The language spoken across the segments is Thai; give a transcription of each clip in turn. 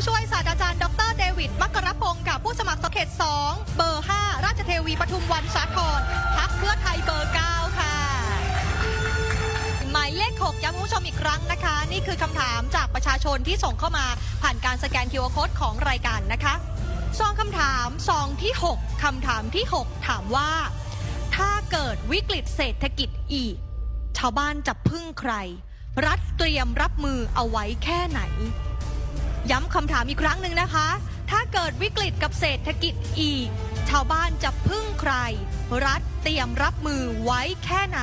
ผู้ช่วยศาสตราจารย์ดรเดวิดมักกรพงศ์ค่ะผู้สมัครสเขต2เบอร์ 5 ราชเทวีปทุมวันสาทรพักเพื่อไทยเบอร์ 9 ค่ะ หมายเลข 6 ย้ำผู้ชมอีกครั้งนะคะ นี่คือคำถามจากประชาชนที่ส่งเข้ามาผ่านการสแกน QR Code ของรายการนะคะซองคำถามซองที่ 6คำถามที่ 6 ถามว่า ถ้าเกิดวิกฤตเศรษฐกิจอีก ชาวบ้านจะพึ่งใคร รัฐเตรียมรับมือเอาไว้แค่ไหน ย้ำคำถามอีกครั้งหนึ่งนะคะ ถ้าเกิดวิกฤตกับเศรษฐกิจอีก ชาวบ้านจะพึ่งใคร รัฐเตรียมรับมือไว้แค่ไหน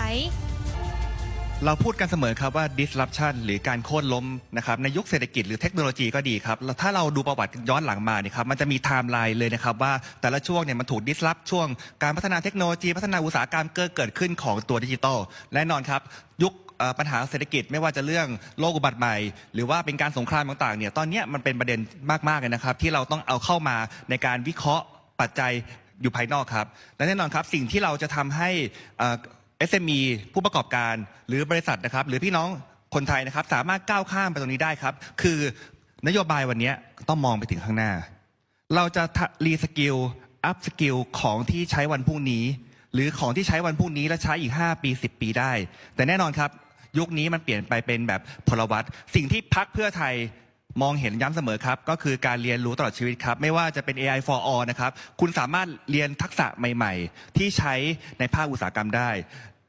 เราพูดกันเสมอครับว่า disruption หรือการโค่นล้มนะครับในยุคเศรษฐกิจหรือเทคโนโลยีก็ดีครับแล้วถ้าเราดูประวัติย้อนหลังมาเนี่ยครับมันจะมีไทม์ไลน์เลยนะครับว่าแต่ละช่วงเนี่ยมันถูก disrupt ช่วง การพัฒนาเทคโนโลยี พัฒนาอุตสาหกรรมเกิดเกิดขึ้นของตัวดิจิทัลแน่นอนครับยุค เอ่อปัญหาเศรษฐกิจไม่ว่าจะเรื่องโรคอุบัติใหม่ หรือว่าเป็นการสงครามต่างๆเนี่ยตอนเนี้ยมันเป็นประเด็นมากๆเลยนะครับ ที่เราต้องเอาเข้ามาในการวิเคราะห์ปัจจัยอยู่ภายนอกครับ และแน่นอนครับสิ่งที่เราจะทำให้เอ่อ SME ผู้ประกอบการหรือบริษัทนะครับ หรือพี่น้องคนไทยนะครับ สามารถก้าวข้ามไปตรงนี้ได้ครับ คือนโยบายวันนี้ต้องมองไปถึงข้างหน้า เราจะรีสกิลอัพสกิลของที่ใช้วันพรุ่งนี้ หรือของที่ใช้วันพรุ่งนี้และใช้อีก 5 ปี 10 ปีได้ แต่แน่นอนครับ ยุคนี้มันเปลี่ยนไปเป็นแบบพลวัตสิ่งที่พักเพื่อไทยมองเห็นย้ำเสมอครับ ก็คือการเรียนรู้ตลอดชีวิตครับ ไม่ว่าจะเป็น AI for all นะครับ คุณสามารถเรียนทักษะใหม่ ๆ ที่ใช้ในภาคอุตสาหกรรมได้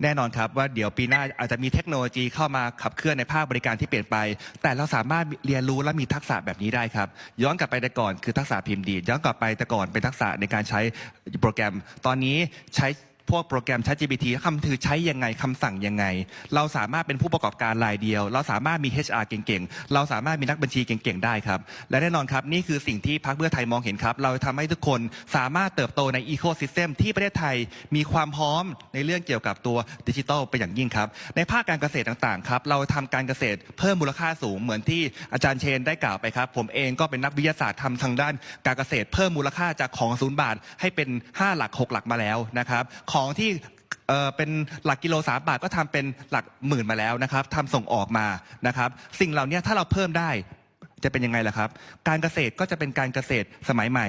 แน่นอนครับว่าเดี๋ยวปีหน้าอาจจะมีเทคโนโลยีเข้ามาขับเคลื่อนในภาคบริการที่เปลี่ยนไป แต่เราสามารถเรียนรู้และมีทักษะแบบนี้ได้ครับ ย้อนกลับไปแต่ก่อนคือทักษะพิมพ์ดีดย้อนกลับไปแต่ก่อนเป็นทักษะในการใช้โปรแกรม ตอนนี้ใช้ พวกโปรแกรม ChatGPT คำถือใช้ยังไงคำสั่งยังไง เราสามารถเป็นผู้ประกอบการรายเดียว เราสามารถมี HR เก่งๆ เราสามารถมีนักบัญชีเก่งๆ ได้ครับ และแน่นอนครับ นี่คือสิ่งที่พรรคเพื่อไทยมองเห็นครับ เราทำให้ทุกคนสามารถเติบโตในอีโค y ิสเต็มที่ประเทศไทยมีความพร้อมในเรื่องเกี่ยวกับตัวดิจิทัลเป็นอย่างยิ่งครับ ในภาคการเกษตรต่างๆครับเราทำการเกษตรเพิ่มมูลค่าสูงเหมือนที่อาจารย์เชนได้กล่าวไปครับ ผมเองก็เป็นนักวิทยาศาสตร์ทำทางด้านการเกษตร เพิ่มมูลค่าจากของศูนย์บาทให้เป็น 5 หลัก 6 หลักมาแล้วนะครับของที่เอ่อเป็นหลักกิโลสามบาทก็ทำเป็นหลักหมื่นมาแล้วนะครับทำส่งออกมานะครับ สิ่งเหล่านี้ถ้าเราเพิ่มได้จะเป็นยังไงล่ะครับ การเกษตรก็จะเป็นการเกษตรสมัยใหม่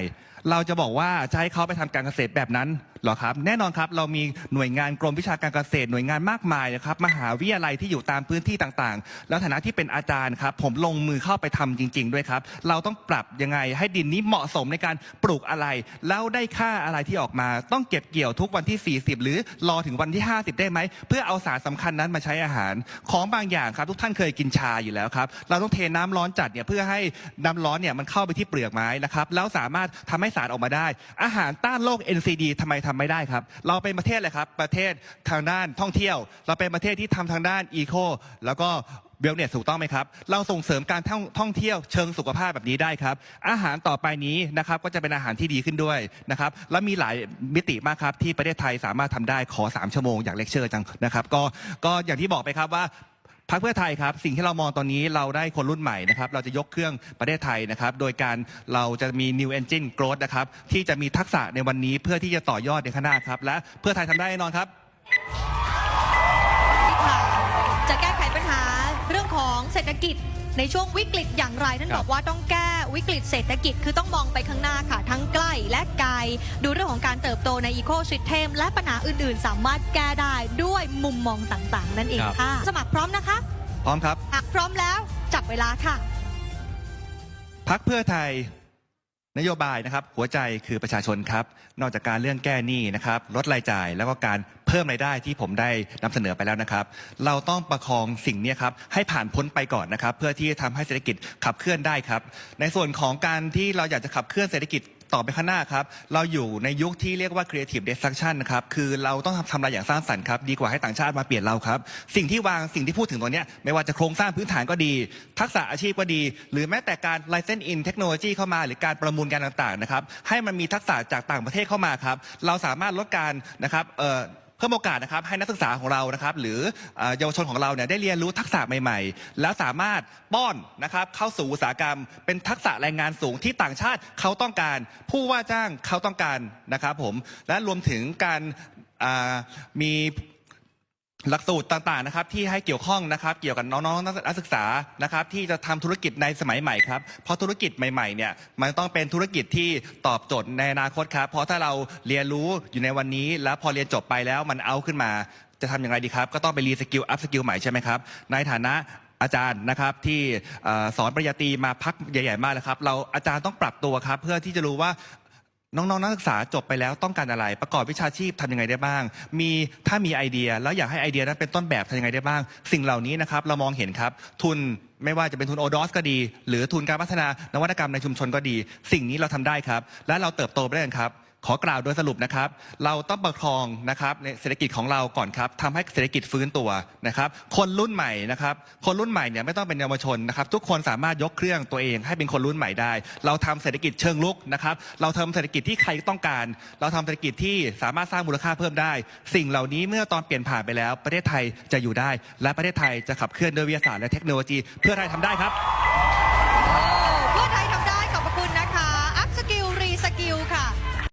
เราจะบอกว่าจะให้เขาไปทำการเกษตรแบบนั้นเหรอครับ แน่นอนครับเรามีหน่วยงานกรมวิชาการเกษตรหน่วยงานมากมายนะครับมหาวิทยาลัยที่อยู่ตามพื้นที่ต่างๆ แล้วฐานะที่เป็นอาจารย์ครับ ผมลงมือเข้าไปทำจริง ๆ ด้วยครับ เราต้องปรับยังไงให้ดินนี้เหมาะสมในการปลูกอะไร แล้วได้ค่าอะไรที่ออกมา ต้องเก็บเกี่ยวทุกวันที่ 40 หรือรอถึงวันที่ 50 ได้ไหม เพื่อเอาสารสำคัญนั้นมาใช้อาหาร ของบางอย่างครับ ทุกท่านเคยกินชาอยู่แล้วครับเราต้องเทน้ำร้อนจัดเนี่ยเพื่อให้น้ำร้อนเนี่ยมันเข้าไปที่เปลือกไม้นะครับแล้วสามารถทำให้สารออกมาได้ อาหารต้านโรค NCD ทำไมทำไม่ได้ครับ เราเป็นประเทศอะไรครับ ประเทศทางด้านท่องเที่ยว เราเป็นประเทศที่ทำทางด้านอีโคแล้วก็เวลเนสถูกต้องไหมครับ เราส่งเสริมการท่องทองเที่ยวเชิงสุขภาพแบบนี้ได้ครับ อาหารต่อไปนี้นะครับก็จะเป็นอาหารที่ดีขึ้นด้วยนะครับ แล้วมีหลายมิติมากครับที่ประเทศไทยสามารถทำได้ขอ 3 ชั่วโมงอยากเลคเชอร์จังนะครับ ก็ก็อย่างที่บอกไปครับว่า พรรคเพื่อไทยครับสิ่งที่เรามองตอนนี้เราได้คนรุ่นใหม่นะครับเราจะยกเครื่องประเทศไทยนะครับโดยการเราจะมี new engine growth นะครับที่จะมีทักษะในวันนี้เพื่อที่จะต่อยอดในข้างหน้าครับและเพื่อไทยทำได้แน่นอนครับ ค่ะจะแก้ไขปัญหาเรื่องของเศรษฐกิจในช่วงวิกฤตอย่างไรท่านครับ บอกว่าต้องแก้วิกฤตเศรษฐกิจคือต้องมองไปข้างหน้าค่ะทั้ง และไกลดูเรื่องของการเติบโตในอีโค y ิ t e m และปัญหาอื่นๆ สามารถแก้ได้ด้วยมุมมองต่างๆ นั่นเองครับค่ะ สมัครพร้อมนะคะ พร้อมครับ หากพร้อมแล้วจับเวลาค่ะ พักเพื่อไทยนโยบายนะครับหัวใจคือประชาชนครับ นอกจากการเรื่องแก้หนี้นะครับลดรายจ่ายแล้วก็การเพิ่มรายได้ที่ผมได้นำเสนอไปแล้วนะครับ เราต้องประคองสิ่งเนี้ยครับให้ผ่านพ้นไปก่อนนะครับ เพื่อที่จะทำให้เศรษฐกิจขับเคลื่อนได้ครับ ในส่วนของการที่เราอยากจะขับเคลื่อนเศรษฐกิจ ต่อไปข้างหน้าครับ เราอยู่ในยุคที่เรียกว่า creative destruction นะครับ คือเราต้องทำทำอะไรอย่างสร้างสรรค์ครับ ดีกว่าให้ต่างชาติมาเปลี่ยนเราครับ สิ่งที่วางสิ่งที่พูดถึงตัวเนี้ย ไม่ว่าจะโครงสร้างพื้นฐานก็ดี ทักษะอาชีพก็ดี หรือแม้แต่การ license in technology เข้ามา หรือการประมูลการต่างๆนะครับ ให้มันมีทักษะจากต่างประเทศเข้ามาครับ เราสามารถลดการนะครับ เพิ่มโอกาสนะครับให้นักศึกษาของเรานะครับหรือเยาวชนของเราเนี่ยได้เรียนรู้ทักษะใหม่ ๆ แล้วสามารถป้อนนะครับเข้าสู่อุตสาหกรรม เป็นทักษะแรงงานสูงที่ต่างชาติเขาต้องการ ผู้ว่าจ้างเขาต้องการนะครับผมและรวมถึงการมี หลักสูตรต่างๆนะครับที่ให้เกี่ยวข้องนะครับ เกี่ยวกับน้องๆนักศึกษานะครับ ที่จะทำธุรกิจในสมัยใหม่ครับเพราะธุรกิจใหม่ๆเนี่ยมันต้องเป็นธุรกิจที่ตอบโจทย์ในอนาคตครับ เพราะถ้าเราเรียนรู้อยู่ในวันนี้ แล้วพอเรียนจบไปแล้วมันเอาขึ้นมา จะทำอย่างไรดีครับ ก็ต้องไปรีสกิลอัพสกิลใหม่ใช่ไหมครับ ในฐานะอาจารย์นะครับที่สอนปริญญาตรีมาพักใหญ่ ๆ มากแล้วครับ เราอาจารย์ต้องปรับตัวครับ เพื่อที่จะรู้ว่า น้องๆนักศึกษาจบไปแล้วต้องการอะไร ประกอบวิชาชีพทำยังไงได้บ้าง มีถ้ามีไอเดีย แล้วอยากให้ไอเดียนั้นเป็นต้นแบบทำยังไงได้บ้าง สิ่งเหล่านี้นะครับเรามองเห็นครับ ทุนไม่ว่าจะเป็นทุนโอดอสก็ดี หรือทุนการพัฒนานวัตกรรมในชุมชนก็ดี สิ่งนี้เราทำได้ครับ และเราเติบโตไปได้ครับ ขอกล่าวโดยสรุปนะครับ เราต้องประคองนะครับในเศรษฐกิจของเราก่อนครับทำให้เศรษฐกิจฟื้นตัวนะครับ คนรุ่นใหม่นะครับ คนรุ่นใหม่เนี่ยไม่ต้องเป็นเยาวชนนะครับ ทุกคนสามารถยกเครื่องตัวเองให้เป็นคนรุ่นใหม่ได้ เราทำเศรษฐกิจเชิงลุกนะครับ เราทำเศรษฐกิจที่ใครต้องการ เราทำเศรษฐกิจที่สามารถสร้างมูลค่าเพิ่มได้ สิ่งเหล่านี้เมื่อตอนเปลี่ยนผ่านไปแล้ว ประเทศไทยจะอยู่ได้ และประเทศไทยจะขับเคลื่อนด้วยวิทยาศาสตร์และเทคโนโลยี เพื่อไทยทำได้ครับ